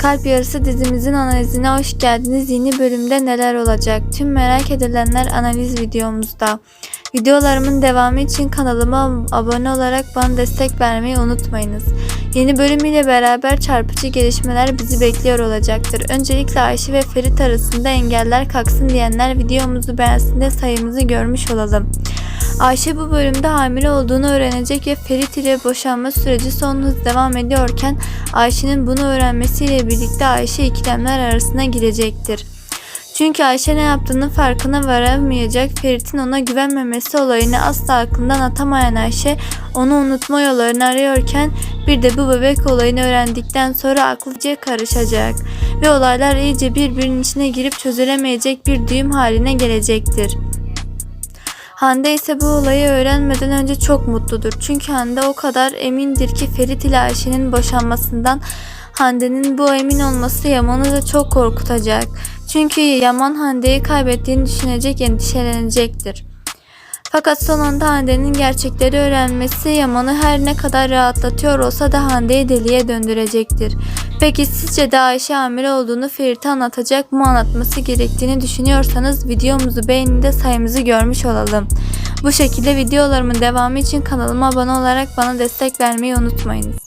Kalp Yarısı dizimizin analizine hoş geldiniz. Yeni bölümde neler olacak? Tüm merak edilenler analiz videomuzda. Videolarımın devamı için kanalıma abone olarak bana destek vermeyi unutmayınız. Yeni bölüm ile beraber çarpıcı gelişmeler bizi bekliyor olacaktır. Öncelikle Ayşe ve Ferit arasında engeller kalksın diyenler videomuzu beğensin de sayımızı görmüş olalım. Ayşe bu bölümde hamile olduğunu öğrenecek ve Ferit ile boşanma süreci son hız devam ediyorken Ayşe'nin bunu öğrenmesiyle birlikte Ayşe ikilemler arasına girecektir. Çünkü Ayşe ne yaptığının farkına varamayacak Ferit'in ona güvenmemesi olayını asla aklından atamayan Ayşe onu unutma yollarını arıyorken bir de bu bebek olayını öğrendikten sonra aklıca karışacak ve olaylar iyice birbirinin içine girip çözülemeyecek bir düğüm haline gelecektir. Hande ise bu olayı öğrenmeden önce çok mutludur. Çünkü Hande o kadar emindir ki Ferit ile Ayşe'nin boşanmasından Hande'nin bu emin olması Yaman'ı da çok korkutacak. Çünkü Yaman Hande'yi kaybettiğini düşünecek, endişelenecektir. Fakat son anda Hande'nin gerçekleri öğrenmesi Yaman'ı her ne kadar rahatlatıyor olsa da Hande'yi deliye döndürecektir. Peki sizce de Ayşe hamile olduğunu Ferit'e anlatacak mı anlatması gerektiğini düşünüyorsanız videomuzu beğenin de sayımızı görmüş olalım. Bu şekilde videolarımın devamı için kanalıma abone olarak bana destek vermeyi unutmayınız.